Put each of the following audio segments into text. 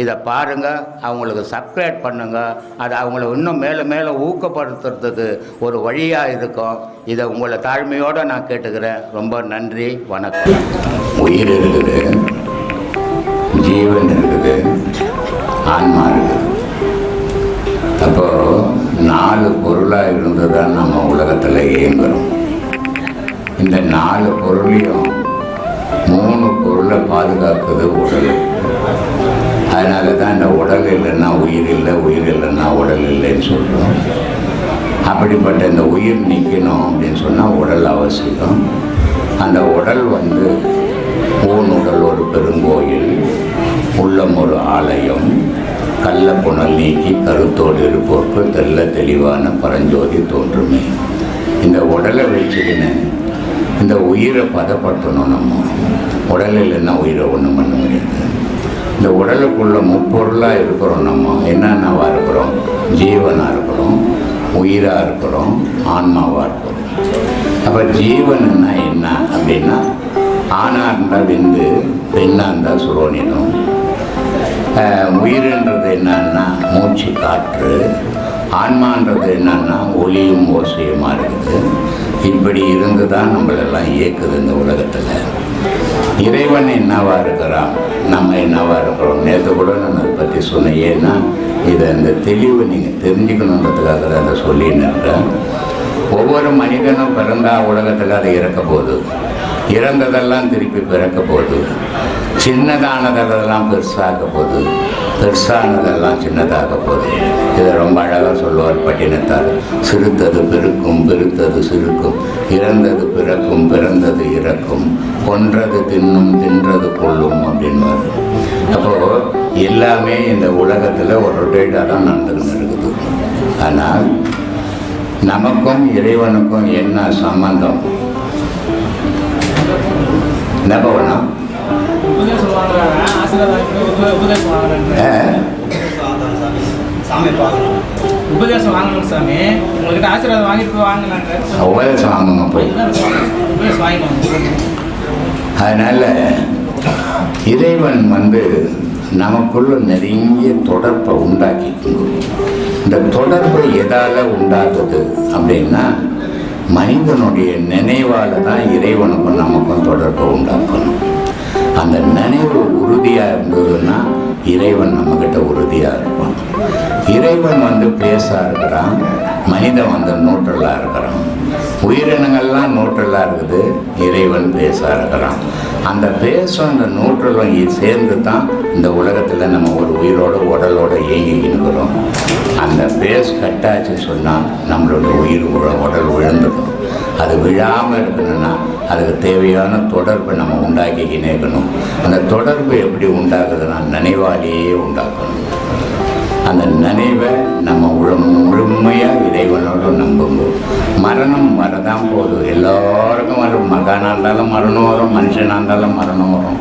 இதை பாருங்க அவங்களுக்கு சப்ஸ்கிரைப் பண்ணுங்கள் அது அவங்கள இன்னும் மேலே மேலே ஊக்கப்படுத்துறதுக்கு ஒரு வழியாக இருக்கும். இதை உங்களை தாழ்மையோடு நான் கேட்டுக்கிறேன். ரொம்ப நன்றி வணக்கம். உயிர் இருக்குது ஜீவன் இருக்குது ஆன்மா இருக்குது. அப்போ நாலு பொருளாக இருந்து தான் நம்ம உலகத்தில் இயங்குறோம். இந்த நாலு பொருளையும் மூணு பொருளை பாதுகாக்குது உடல். அதனால தான் இந்த உடல் இல்லைன்னா உயிர் இல்லை உயிர் இல்லைன்னா உடல் இல்லைன்னு சொல்கிறோம் அப்படிப்பட்ட இந்த உயிர் நிற்கணும் அப்படின்னு சொன்னால் உடல் அவசியம். அந்த உடல் வந்து ஊன் உடல் ஒரு பெருங்கோயில் உள்ளம் ஒரு ஆலயம் கள்ள புனல் நீக்கி கருத்தோடு இருப்போருக்கு தெல்ல தெளிவான பரஞ்சோதி தோன்றுமே. இந்த உடலை வச்சுக்கின்னு இந்த உயிரை பதப்படுத்தணும் நம்ம. உடல் இல்லைன்னா உயிரை ஒன்றும் பண்ண முடியாது. இந்த உடலுக்குள்ள முப்பொருளாக இருக்கிறோம் நம்ம. என்னென்னவாக இருக்கிறோம்? ஜீவனாக இருக்கிறோம் உயிராக இருக்கிறோம் ஆன்மாவாக இருக்கிறோம். அப்போ ஜீவன்னா என்ன அப்படின்னா ஆணாக இருந்தால் விந்து பெண்ணாக இருந்தால் சுரோனிதம் உயிர்ன்றது என்னன்னா மூச்சு காற்று. ஆன்மான்றது என்னன்னா ஒளியும் ஓசையுமாக இருக்குது. இப்படி இருந்து தான் நம்மளெல்லாம் இயக்குது இந்த உலகத்தில். இறைவன் என்னவா இருக்கிறான் நம்ம என்னவா இருக்கிறோம் நேற்று கூட நான் அதை பற்றி சொன்னேன். ஏன்னா இதை இந்த தெளிவு நீங்கள் தெரிஞ்சுக்கணுன்றதுக்காக தான் அதை சொல்லின்னு இருக்கேன் ஒவ்வொரு மனிதனும் பிறந்தா உலகத்தில் அது இறக்க போகுது. இறந்ததெல்லாம் திருப்பி பிறக்க போகுது. சின்னதானதெல்லாம் பெருசாக போகுது. பெருசானதெல்லாம் சின்னதாக போகுது. இதை ரொம்ப அழகாக சொல்லுவார் பட்டினத்தார். சிறுத்தது பெருக்கும் பெருத்தது சிறுக்கும். இறந்தது பிறக்கும் பிறந்தது இறக்கும். கொன்றது தின்னும் தின்றது கொள்ளும் அப்படின்வார் அப்போது எல்லாமே இந்த உலகத்தில் ஒரு ரொட்டேட்டாக தான் நடந்துக்கிட்டு இருக்குது. ஆனால் நமக்கும் இறைவனுக்கும் என்ன சம்பந்தம்? என்ன பண்ணணும் உபதேசம் ஆசீர்வாதம் வாங்கணும் சாமி. உங்கள்கிட்ட வாங்கிட்டு போய் வாங்கினாங்க. உபதேசம் வாங்குங்க போய்? உபதேசம் வாங்கிக்கணும் அதனால் இறைவன் வந்து நமக்குள்ள நிறைய தொடர்பை உண்டாக்கிக்கணும் இந்த தொடர்பு எதால் உண்டாகுது அப்படின்னா மனிதனுடைய நினைவால் தான் இறைவனுக்கும் நமக்கும் தொடர்பை உண்டாக்கணும். அந்த நினைவு உறுதியாக இருந்ததுன்னா இறைவன் நம்மக்கிட்ட உறுதியாக இருப்பான். இறைவன் வந்து பேச இருக்கிறான் மனிதன் வந்து நூற்றலாக இருக்கிறான். உயிரினங்கள்லாம் நூற்றலாக இருக்குது. இறைவன் பேச இருக்கிறான் அந்த பேசும் அந்த நூற்றலும் சேர்ந்து தான் இந்த உலகத்தில் நம்ம ஒரு உயிரோட உடலோடு இயங்கி இருக்கிறோம். அந்த பேஸ் கட்டாச்சு சொன்னால் நம்மளோட உயிர் உடல் விழுந்துடும் அது விழாமல் இருக்கணும்னா அதுக்கு தேவையான தொடர்பை நம்ம உண்டாக்கிக்கினே இருக்கணும். அந்த தொடர்பு எப்படி உண்டாக்குதுன்னா நினைவாலேயே உண்டாக்கணும். அந்த நினைவை நம்ம மரணம் வரதான் போதும் எல்லாருக்கும் வரும். மகானாக இருந்தாலும் மரணம் வரும் மனுஷனாக இருந்தாலும் மரணம் வரும்.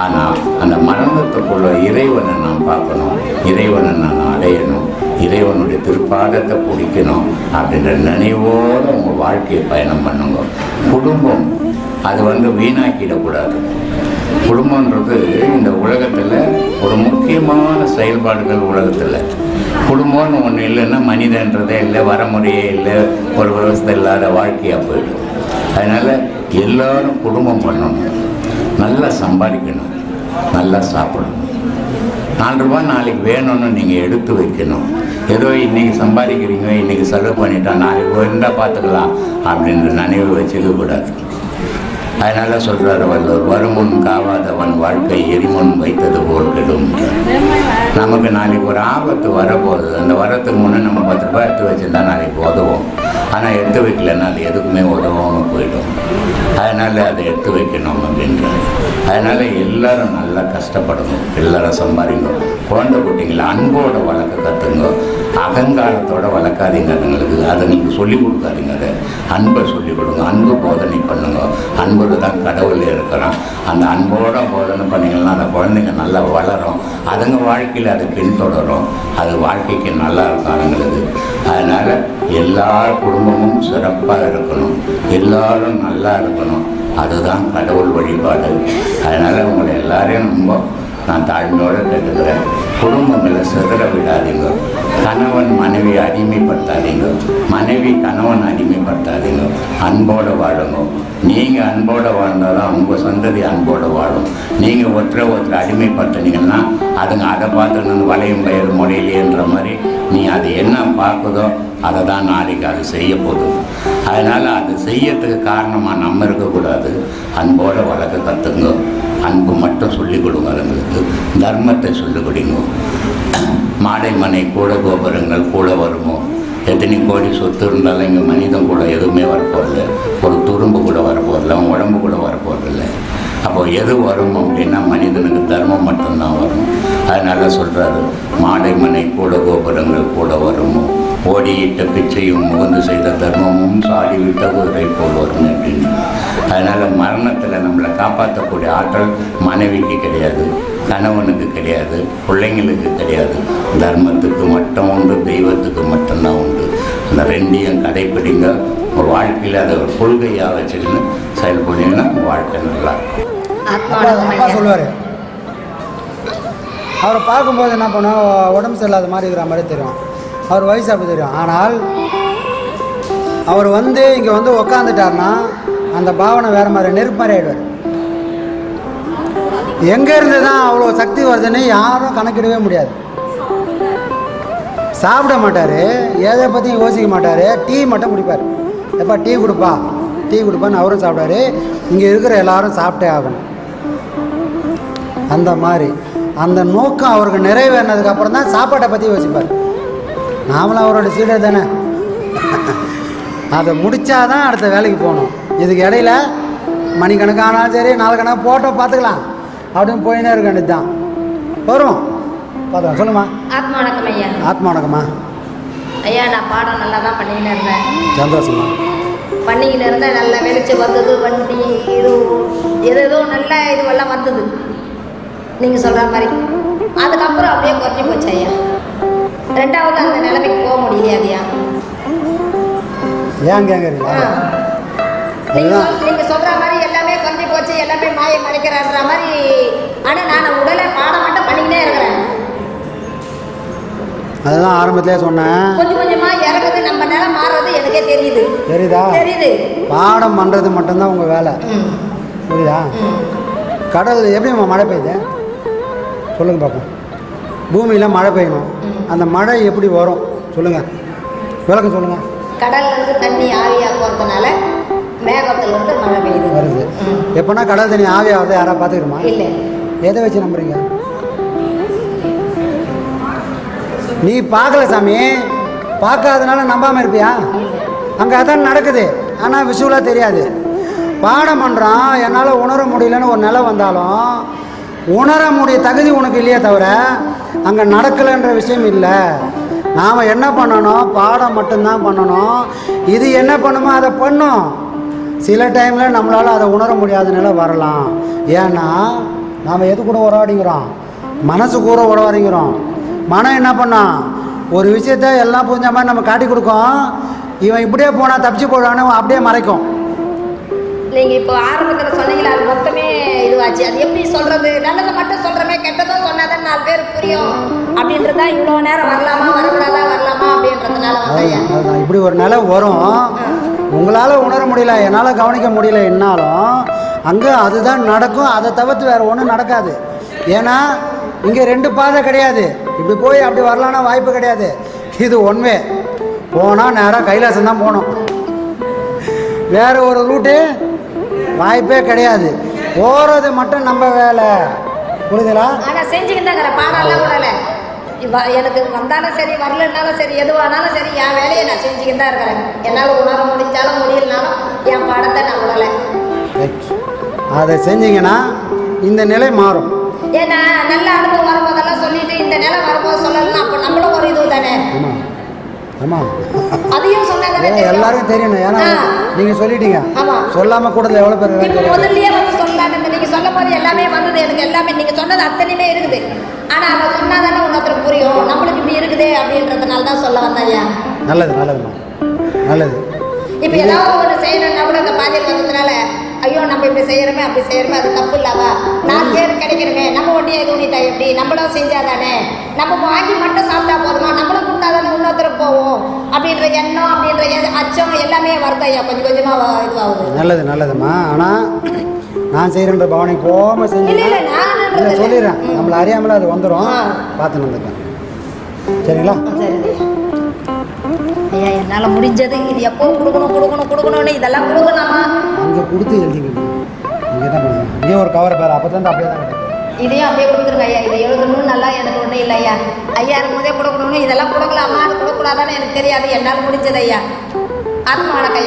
ஆனால் அந்த மரணத்துக்குள்ள இறைவனை நான் பார்க்கணும். இறைவனை நான் அடையணும். இறைவனுடைய திருப்பாதத்தை பிடிக்கணும் அப்படின்ற நினைவோடு உங்கள் வாழ்க்கையை பயணம் பண்ணுங்க. குடும்பம் அது வந்து வீணாக்கிடக்கூடாது. குடும்பன்றது இந்த உலகத்தில் முக்கியமான செயல்பாடுகள் உலகத்தில். குடும்பம்னு ஒன்று இல்லைன்னா மனிதன்றதே இல்லை வரமுறையே இல்லை ஒரு விவசாய இல்லாத வாழ்க்கையாக போயிடும். அதனால் எல்லோரும் குடும்பம் பண்ணணும். நல்லா சம்பாதிக்கணும். நல்லா சாப்பிடணும். நாலு ரூபா நாளைக்கு வேணும்னு நீங்கள் எடுத்து வைக்கணும். ஏதோ இன்றைக்கி சம்பாதிக்கிறீங்க இன்றைக்கி செலவு பண்ணிட்டா நாளைக்கு இருந்தால் பார்த்துக்கலாம் அப்படின்ற நினைவு வச்சுக்க அதனால சொல்கிறார் வள்ளுவர் வருமுன் காவாதவன் வாழ்க்கை எரிமுன் வைத்தது போல் கெடும். நமக்கு நாளைக்கு ஒரு ஆபத்து வரப்போகுது. அந்த வரத்துக்கு முன்னே நம்ம பத்து ரூபாய் எடுத்து வச்சிருந்தா நாளைக்கு உதவும். ஆனால் எடுத்து வைக்கலன்னா அது எதுக்குமே உதவாமல் போயிடும். அதனால் அதை எடுத்து வைக்கணும் அப்படின்றாரு. அதனால் எல்லாரும் நல்லா கஷ்டப்படணும் எல்லாரும் சம்பாதிக்கணும் குழந்தை குட்டிங்களை அன்போட வளர்க்க கற்றுங்க அகங்காரத்தோட வளர்க்காதீங்க. அதுங்களுக்கு அதுங்களுக்கு சொல்லிக் கொடுக்காதீங்க. அதை அன்பை சொல்லிக் கொடுங்க. அன்பு போதனை பண்ணுங்க. அன்போடு தான் கடவுள் இருக்கிறான். அந்த அன்போட போதனை பண்ணிங்கன்னா அந்த குழந்தைங்க நல்லா வளரும். அதுங்க வாழ்க்கையில் அது பின்தொடரும். அது வாழ்க்கைக்கு நல்லா இருக்கும் அதுங்களுக்கு. அதனால் எல்லா குடும்பமும் சிறப்பாக இருக்கணும். எல்லாரும் நல்லா இருக்கணும். அதுதான் கடவுள் வழிபாடு. அதனால் உங்களை எல்லாரையும் ரொம்ப நான் தாழ்மையோடு கேட்டுக்கிறேன். குடும்பங்களை சிதற விடாதீங்க. கணவன் மனைவி அடிமைப்படுத்தாதீங்க. மனைவி கணவன் அடிமைப்படுத்தாதீங்க. அன்போடு வாழுங்க. நீங்கள் அன்போடு வாழ்ந்தாலும் உங்கள் சந்ததி அன்போடு வாழும். நீங்கள் ஒருத்தரை ஒருத்தரை அடிமைப்படுத்தினீங்கன்னா அதுங்க அதை பார்த்து நான் வளையும் பயிர் முறையிலேன்ற மாதிரி நீ அது என்ன பார்க்குதோ அதை தான் நாளைக்கு அது செய்ய போதும் அதனால் அது செய்யறதுக்கு காரணமாக நம்ம இருக்கக்கூடாது. அன்போடு வளர்க்க கற்றுங்க அன்பு மட்டும் சொல்லிக் கொடுங்க அதுங்களுக்கு. தர்மத்தை சொல்லிக் கொடுங்க. மாடை மனை கூட கோபுரங்கள் கூட வருமோ? எத்தனை கோடி சொத்து இருந்தாலும் இங்கே மனிதன் கூட எதுவுமே வரப்போகிறதில்ல ஒரு துரும்பு கூட வரப்போதில்ல அவன் உடம்பு கூட வரப்போகிறதில்ல அப்போ எது வரும் அப்படின்னா மனிதனுக்கு தர்மம் மட்டும்தான் வரும். அதனால் சொல்கிறாரு மாடை மனை கூட கோபுரங்கள் கூட வரும். ஓடியிட்ட பிச்சையும் முகந்து செய்த தர்மமும் சாடி விட்ட குதிரை போல் வரும் அப்படின்னு அதனால் மரணத்தில் நம்மளை காப்பாற்றக்கூடிய ஆற்றல் மனைவிக்கு கிடையாது கணவனுக்கு கிடையாது பிள்ளைங்களுக்கு கிடையாது. தர்மத்துக்கு மட்டும் உண்டு தெய்வத்துக்கு மட்டும்தான் உண்டு. அந்த ரெண்டையும் கடைப்பிடிங்க. உங்கள் வாழ்க்கையில் அதை ஒரு கொள்கையாக வச்சுக்கின்னு செயல்பட்டீங்கன்னா வாழ்க்கை நல்லா. சொல்லுவார். அவரை பார்க்கும்போது என்ன பண்ணுவோம் உடம்பு சரியில்லாத மாதிரி இருக்கிற மாதிரி தெரியும். அவர் வயசு அப்படி தெரியும். ஆனால் அவர் வந்து இங்கே வந்து உக்காந்துட்டார்னா அந்த பாவனை வேறு மாதிரி நெருப்பு மாதிரி ஆகிடுவார் எங்கேருந்து தான் அவ்வளோ சக்தி வருதுன்னு யாரும் கணக்கிடவே முடியாது. சாப்பிட மாட்டார் எதை பற்றியும் யோசிக்க மாட்டார். டீ மட்டும் குடிப்பார். எப்பா டீ கொடுப்பா? டீ கொடுப்பான்னு அவரும் சாப்பிட்டாரு இங்கே இருக்கிற எல்லாரும் சாப்பிட்டே ஆகணும். அந்த மாதிரி. அந்த நோக்கம் அவருக்கு நிறைவேறினதுக்கப்புறம் தான் சாப்பாட்டை பற்றி யோசிப்பார். நாமளும் அவரோட சீடர் தானே? அதை முடிச்சாதான் அடுத்த வேலைக்கு போகணும். இதுக்கு இடையில மணிக்கணக்கானாலும் சரி நாலு கணக்கு போட்டோ பார்த்துக்கலாம். அப்படின்னு போயினே இருக்க வேண்டியது தான் வரும் பார்த்துக்கலாம். சொல்லுமா ஆத்மா வணக்கம் ஐயா. ஆத்மா வணக்கம்மா. ஐயா நான் பாடம் நல்லா தான் பண்ணிக்கின்னு இருந்தேன். சந்தோஷமா பண்ணிக்கின்னு இருந்தேன். நல்லா வெளிச்சம் வந்தது வண்டி இது ஏதேதோ நல்ல இதுவெல்லாம் வந்தது. நீங்கள் சொல்கிற மாதிரி. அதுக்கப்புறம் அப்படியே குறைஞ்சி போச்சு ஐயா. ரெண்டாவது அந்த நிலைமைக்கு போக முடியலையா? ஏன் கேட்குறீங்களா நீங்க அதுதான். சொல்- நீங்க சொல்ற மாதிரி எல்லாமே குறைஞ்சி போச்சு எல்லாமே மாயை மறைக்கிறான்ற மாதிரி. ஆனா நான் உடலை பாடம் மட்டும் பண்ணிக்கிட்டே இருக்கிறேன். அதுதான் ஆரம்பத்திலே சொன்னேன். கொஞ்சம் கொஞ்சமா இறங்குது நம்ம நிலை மாறுறது எனக்கே தெரியுது. தெரியுதா? தெரியுது. பாடம் பண்ணுறது மட்டும்தான் உங்கள் வேலை. புரியுதா. கடல் எப்படிம்மா மழை பெய்யுது? சொல்லுங்கள் பார்ப்போம் பூமியில் மழை பெய்யணும். அந்த மழை எப்படி வரும்? சொல்லுங்கள் விளக்கம் சொல்லுங்கள் கடல்ல இருந்து தண்ணி ஆவியா போறதுனால மேகத்துல இருந்து மழை பெய்யுது. வருது. எப்போனா கடல் தண்ணி ஆவியாவது யாராவது பார்த்துக்கிறோமா இல்ல. எதை வச்சு நம்புறீங்க? நீ பார்க்கல சாமி. பார்க்காதனால நம்பாமல் இருப்பியா? அங்கே அதான் நடக்குது. ஆனால் விஷுவலாக தெரியாது. பாடம் பண்ணுறான் என்னால் உணர முடியலன்னு ஒரு நிலை வந்தாலும் உணர முடிய தகுதி உனக்கு இல்லையே தவிர அங்கே நடக்கலைன்ற விஷயம் இல்லை. நாம் என்ன பண்ணணும்? பாடம் மட்டும்தான் பண்ணணும். இது என்ன பண்ணுமோ அதை பண்ணும். சில டைமில் நம்மளால் அதை உணர முடியாத நிலை வரலாம். ஏன்னா நாம் எது கூட உறவாடிக்கிறோம்? மனசு கூட உறவாடிக்கிறோம். மனம் என்ன பண்ணோம் ஒரு விஷயத்த எல்லாம் புரிஞ்ச மாதிரி நம்ம காட்டி கொடுக்கோம். இவன் இப்படியே போனால் தப்பிச்சு போடுவான்னு அப்படியே மறைக்கும். நீங்கள் இப்போ ஆரம்பத்தில் சொன்னீங்களா அது மொத்தமே இதுவாச்சு அது எப்படி சொல்றது? நல்லதை மட்டும் சொல்றமே கெட்டதும் சொன்னாதான் நாலு பேர் புரியும். அப்படின்றதா இவ்வளோ நேரம் வரலாமா வரக்கூடாதா வரலாமா அப்படின்றதுனால இப்படி ஒரு நிலை வரும். உங்களால் உணர முடியல என்னால் கவனிக்க முடியல என்னாலும் அங்கே அதுதான் நடக்கும். அதை தவிர்த்து வேறு ஒன்றும் நடக்காது. ஏன்னா இங்கே ரெண்டு பாதை கிடையாது. இப்படி போய் அப்படி வரலான்னா வாய்ப்பு கிடையாது. இது ஒன்வே போனால் நேராக கைலாசம் தான் போகணும். வேற ஒரு ரூட்டு வாய்ப்பே கிடையாது. போகிறது மட்டும் நம்ம வேலை. புரியுதுங்களா? ஆனா செஞ்சுக்கிட்டு விடல. இவ எனக்கு வந்தாலும் சரி வரலன்னாலும் சரி எதுவானாலும் சரி என் வேலையை நான் செஞ்சுக்கிட்டு தான் இருக்கிறேன். என்னால் உணர முடிஞ்சாலும் முடியலனாலும் என் பாடத்தை நான் விடலை. அதை செஞ்சீங்கன்னா இந்த நிலை மாறும். ஏன்னா நல்ல அனுபவம் வரும்போதெல்லாம் சொல்லிட்டு இந்த நிலை வரும்போது சொல்லலாம் அப்போ நம்மளும் ஒரு இது தானே? ஆமாம் அதையும் தெரியும். எல்லாருக்கும் தெரியணும். ஏன்னா. நீங்கள் சொல்லிட்டீங்க. சொல்லாமல் கூடல எவ்வளோ பேர்? முதல்லயே வந்து சொல்லலான்னு நீங்க சொல்லும் போது எல்லாமே வந்தது. எனக்கு எல்லாமே நீங்க சொன்னது அத்தனையுமே இருக்குது. ஆனா அதை சொன்னாதானே இன்னொருத்தருக்கு புரியும். நம்மளுக்கு இப்படி இருக்குது அப்படின்றதுனால தான் சொல்ல வந்தாயா நல்லது நல்லதும்மா நல்லது. இப்ப ஏதாவது ஒன்று செய்யணும்னா கூட இந்த பாதையில் வந்ததுனால ஐயோ நம்ம இப்படி செய்யறோமே அப்படி செய்யறோமே அது தப்பு இல்லவா? நாலு பேர் கிடைக்கணுமே? நம்ம ஒண்டியா இது பண்ணிட்டா எப்படி? நம்மளும் செஞ்சாதானே நம்ம வாங்கி மட்டும் சாப்பிட்டா போதுமா? நம்மளும் கொடுத்தாதானே இன்னொருத்தருக்கு போவோம்? அப்படின்ற எண்ணம் அப்படின்ற அச்சம் எல்லாமே வருது ஐயா. கொஞ்சம் கொஞ்சமா வ- இதுவாகுது. நல்லது நல்லதும்மா ஆனால் நான் செய்கிறன்ற பவனை போகாமல் இல்ல செஞ்சீங்கன்னா இல்லை. சொல்லிடுறேன். நம்மளை அறியாமல அது வந்துடும். பார்த்து வந்துட்டேன் சரிங்களா? சரி. ஐயா என்னால் முடிஞ்சது. இது எப்போ கொடுக்கணும் கொடுக்கணும் கொடுக்கணும்னு இதெல்லாம் கொடுக்கலாமா? அங்கே கொடுத்து எழுதிக்கணும். இங்கே தான் பண்ணுங்க இங்கே ஒரு கவரை பேர். அப்போ தான் அப்படியே தான் இதையும் அப்படியே கொடுத்துருங்க ஐயா. இதை எழுதணும்னு நல்லா எனக்கு ஒன்றும் இல்லை ஐயா. ஐயா இருக்கும்போதே கொடுக்கணும்னு இதெல்லாம் கொடுக்கலாமா? அது கொடுக்கக்கூடாதான்னு எனக்கு தெரியாது. என்னால் முடிஞ்சது ஐயா. ஆத்மா வணக்கம்